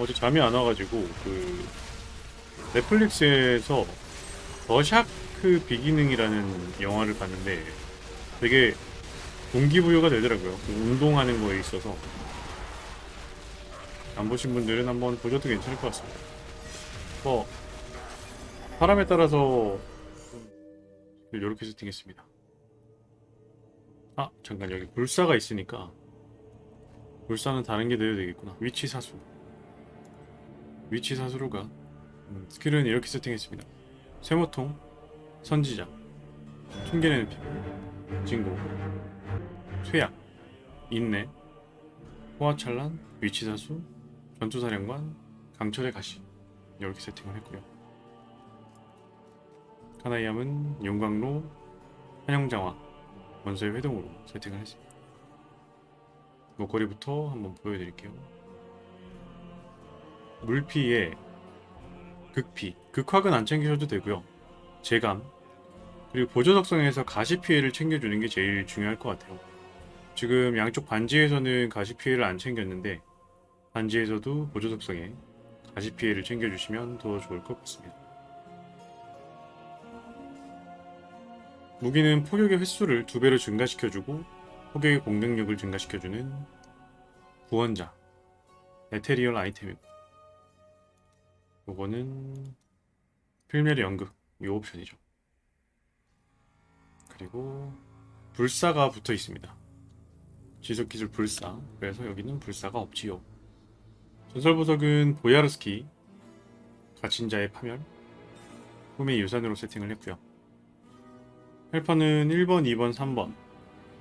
어제 잠이 안 와가지고 그 넷플릭스에서 더 샤크 비기능이라는 영화를 봤는데 되게 동기부여가 되더라고요. 그 운동하는 거에 있어서 안 보신 분들은 한번 보셔도 괜찮을 것 같습니다. 뭐 사람에 따라서 이렇게 세팅했습니다. 아 잠깐 여기 불사가 있으니까 불사는 다른 게 넣어야 되겠구나. 위치 사수. 위치 사수로가 음, 스킬은 이렇게 세팅했습니다. 세모통, 선지자, 튕겨내는 피부, 진공, 쇠약, 인내, 호화찬란, 위치사수, 전투사령관, 강철의 가시 이렇게 세팅을 했고요. 카나이암은 용광로, 한영장화, 원소의 회동으로 세팅을 했습니다. 목걸이부터 한번 보여드릴게요. 물피에 극피, 극확은 안 챙기셔도 되고요. 재감, 그리고 보조 적성에서 가시 피해를 챙겨주는 게 제일 중요할 것 같아요. 지금 양쪽 반지에서는 가시 피해를 안 챙겼는데 반지에서도 보조 적성에 가시 피해를 챙겨주시면 더 좋을 것 같습니다. 무기는 포격의 횟수를 두 배로 증가시켜주고 포격의 공격력을 증가시켜주는 구원자 에테리얼 아이템이고 요거는 필멸의 연극 이 옵션이죠. 그리고 불사가 붙어 있습니다. 지속기술 불사. 그래서 여기는 불사가 없지요. 전설보석은 보야르스키, 갇힌자의 파멸, 꿈의 유산으로 세팅을 했고요. 헬퍼는 1번, 2번, 3번,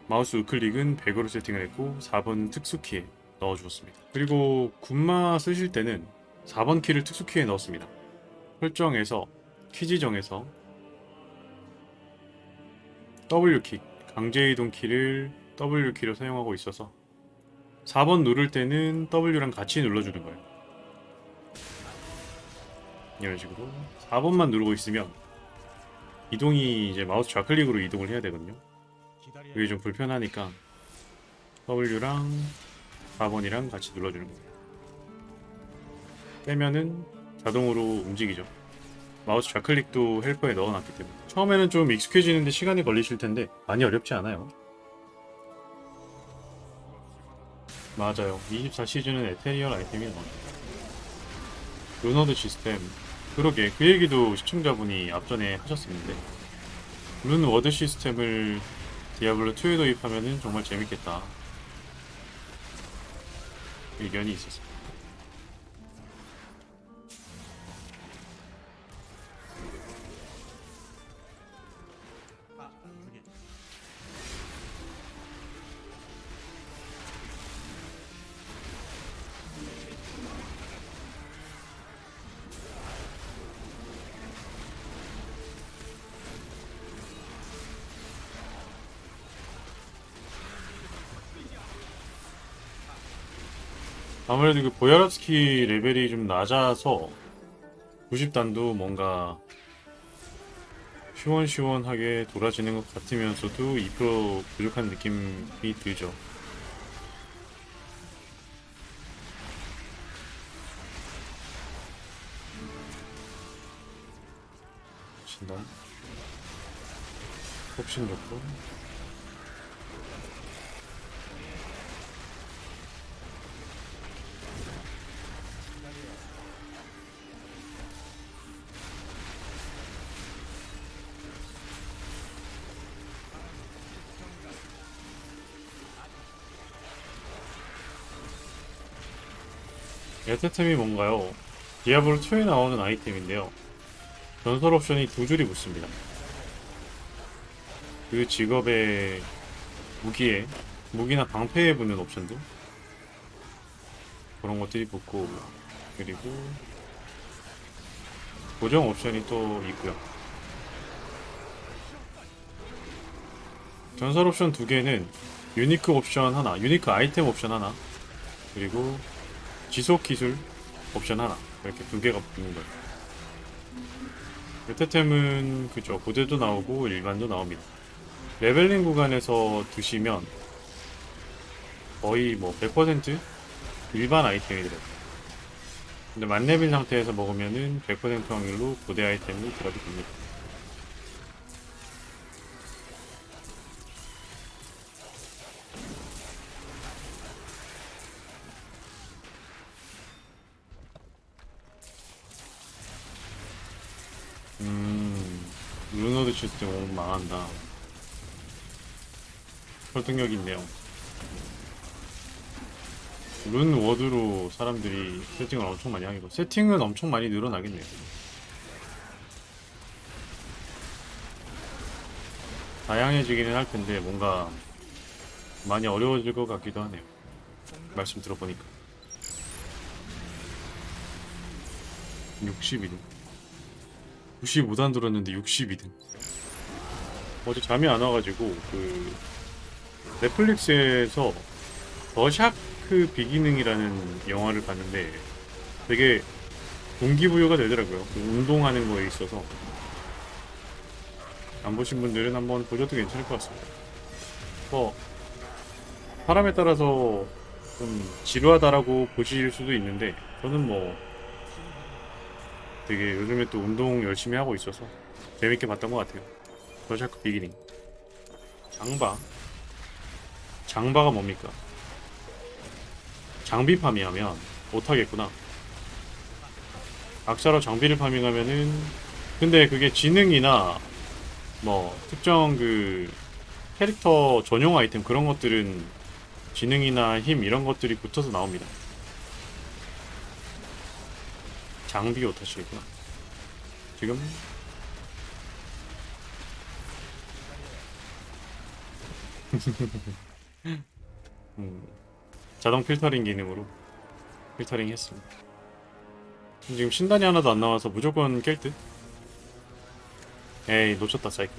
마우스 우클릭은 100으로 세팅을 했고 4번 특수키에 넣어주었습니다. 그리고 군마 쓰실 때는 4번 키를 특수키에 넣었습니다. 설정에서 키 지정에서 W킥 강제이동 키를 W키로 사용하고 있어서 4번 누를 때는 W랑 같이 눌러주는 거예요. 이런 식으로 4번만 누르고 있으면 이동이 이제 마우스 좌클릭으로 이동을 해야 되거든요. 그게 좀 불편하니까 W랑 4번이랑 같이 눌러주는 거예요. 빼면은 자동으로 움직이죠. 마우스 좌클릭도 헬퍼에 넣어놨기 때문에 처음에는 좀 익숙해지는데 시간이 걸리실 텐데 많이 어렵지 않아요. 맞아요. 24시즌은 에테리얼 아이템이 나옵니다. 루너드 시스템 그러게 그 얘기도 시청자분이 앞전에 하셨었는데 룬 워드 시스템을 디아블로2에 도입하면 정말 재밌겠다 의견이 있었습니다. 아무래도 그 보야랍스키 레벨이 좀 낮아서 90단도 뭔가 시원시원하게 돌아지는 것 같으면서도 2% 부족한 느낌이 들죠. 진단 옵션 좋고 에테템이 뭔가요? 디아블로 2에 나오는 아이템인데요. 전설 옵션이 두 줄이 붙습니다. 그 직업의 무기에 무기나 방패에 붙는 옵션도 그런 것들이 붙고 그리고 고정 옵션이 또 있고요. 전설 옵션 두 개는 유니크 옵션 하나, 유니크 아이템 옵션 하나, 그리고 지속 기술 옵션 하나 이렇게 두 개가 붙는 거예요. 메타템은 그죠 고대도 나오고 일반도 나옵니다. 레벨링 구간에서 드시면 거의 뭐 100% 일반 아이템이 들어요. 근데 만렙인 상태에서 먹으면은 100% 확률로 고대 아이템으로 드랍이 됩니다. 오면 망한다. 설득력 있네요. 룬 워드로 사람들이 세팅을 엄청 많이 하기도 세팅은 엄청 많이 늘어나겠네요. 다양해지기는 할 텐데 뭔가 많이 어려워질 것 같기도 하네요. 말씀 들어보니까 62등 95단 들었는데 62등 어제 잠이 안 와가지고 그 넷플릭스에서 더샤크 비기능이라는 영화를 봤는데 되게 동기부여가 되더라고요. 그 운동하는 거에 있어서 안 보신 분들은 한번 보셔도 괜찮을 것 같습니다. 뭐 사람에 따라서 좀 지루하다라고 보실 수도 있는데 저는 뭐 되게 요즘에 또 운동 열심히 하고 있어서 재밌게 봤던 것 같아요. 더샤크 비기닝 장바 장바가 뭡니까? 장비 파밍하면 못하겠구나. 악사로 장비를 파밍하면은 근데 그게 지능이나 뭐 특정 그 캐릭터 전용 아이템 그런 것들은 지능이나 힘 이런 것들이 붙어서 나옵니다. 장비 오타시겠구나. 지금 음, 자동 필터링 기능으로 필터링 했습니다. 지금 신단이 하나도 안 나와서 무조건 깰 듯? 에이 놓쳤다 사이클.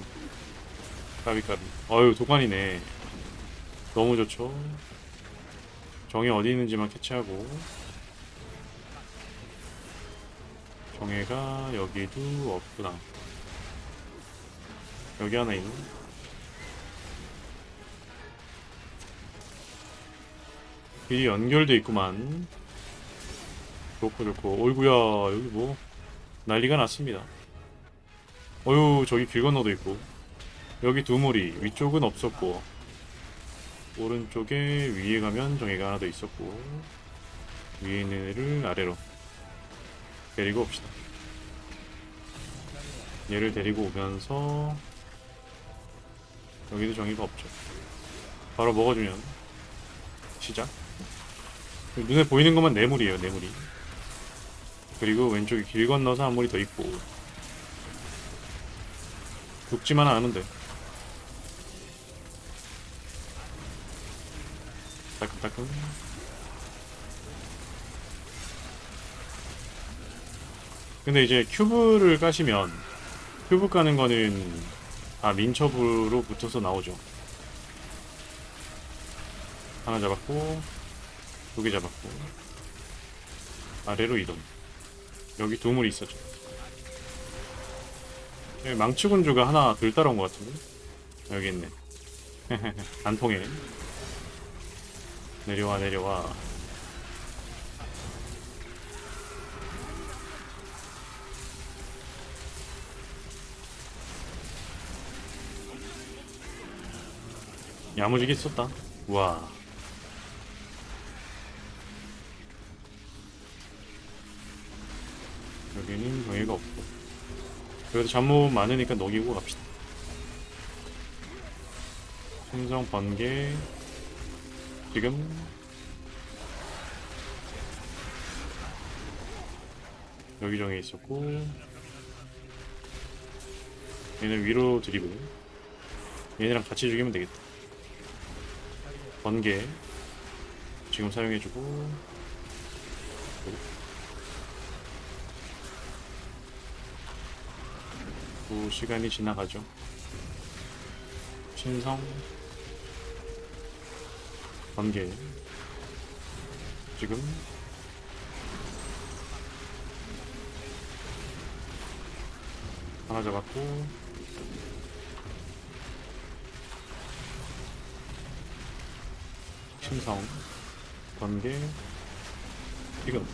까비까비. 어유 도관이네. 너무 좋죠? 정이 어디 있는지만 캐치하고. 정해가 여기도 없구나. 여기 하나 있네 길이 연결돼 있구만. 좋고 좋고. 어이구야 여기 뭐. 난리가 났습니다. 어유 저기 길 건너도 있고. 여기 두 무리 위쪽은 없었고. 오른쪽에 위에 가면 정해가 하나 더 있었고. 위에 있는 애를 아래로 데리고 옵시다. 얘를 데리고 오면서 여기도 정의가 없죠. 바로 먹어주면 시작 눈에 보이는 것만 네물이에요 네물이. 그리고 왼쪽에 길 건너서 한 무리 더 있고 죽지만 않으면 돼. 따끔따끔. 근데 이제 큐브를 까시면 큐브 까는 거는 아 민첩으로 붙어서 나오죠. 하나 잡았고 두 개 잡았고. 아래로 이동. 여기 두물이 있었죠. 여기 망치군주가 하나 덜 따라온 것 같은데? 여기 있네. 안 통해. 내려와 내려와. 야무지게 썼다. 우와 여기는 정의가 없고 그래도 잠무 많으니까 녹이고 갑시다. 신성 번개. 지금. 여기 정해 있었고. 얘는 위로 드리블 얘네랑 같이 죽이면 되겠다. 번개. 지금 사용해주고 또 시간이 지나가죠. 신성 번개 지금 하나 잡았고 신성 번개 지금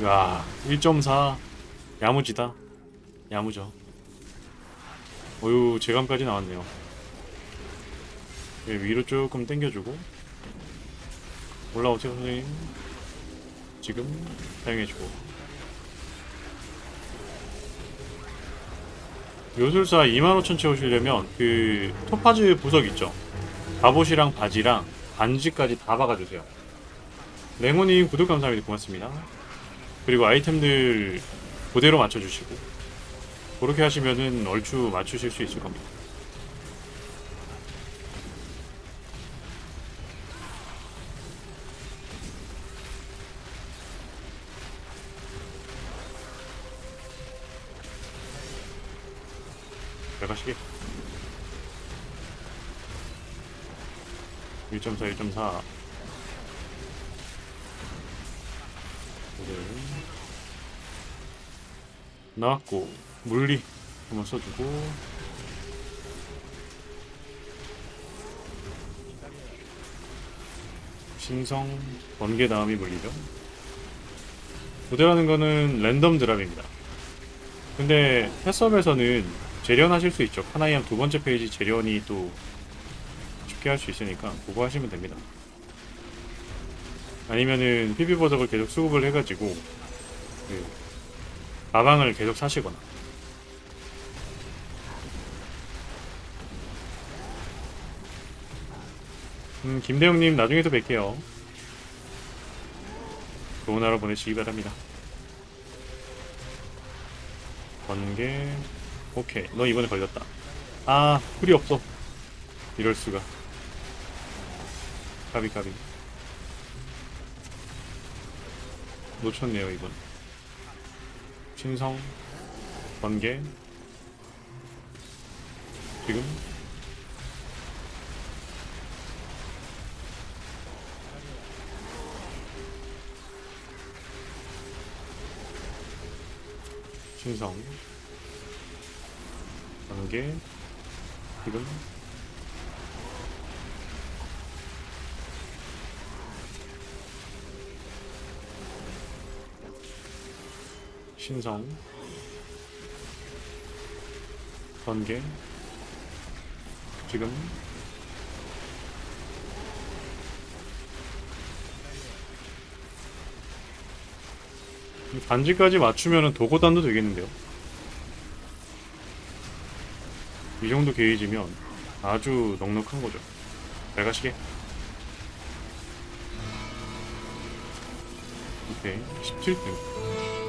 와, 1.4 야무지다. 야무져. 어유 재감까지 나왔네요. 예, 위로 조금 당겨주고 올라오세요 선생님. 지금 사용해주고 요술사 25,000 채우시려면 그 토파즈 부석 있죠? 갑옷이랑 바지랑 반지까지 다 박아주세요. 랭오님 구독 감사합니다. 고맙습니다. 그리고 아이템들 그대로 맞춰주시고 그렇게 하시면은 얼추 맞추실 수 있을 겁니다. 잘 가시게. 1.4, 1.4. 네. 나왔고 물리 한번 써주고. 신성 번개 다음이 물리죠. 부대라는 거는 랜덤 드랍입니다. 근데 해썹에서는 재련하실 수 있죠. 카나이암 두 번째 페이지 재련이 또 쉽게 할 수 있으니까 그거 하시면 됩니다. 아니면은 버석을 계속 수급을 해가지고 그 가방을 계속 사시거나. 음, 김대영님 나중에 또 뵐게요. 좋은 하루 보내시기 바랍니다. 번개 오케이. 너 이번에 걸렸다. 아 풀이 없어. 이럴수가. 까비. 놓쳤네요 이번 신성 번개. 지금? 신성 번개. 지금 신성. 번개. 지금. 이 반지까지 맞추면 도고단도 되겠는데요? 이 정도 게이지면 아주 넉넉한 거죠. 잘 가시게. 오케이. 17등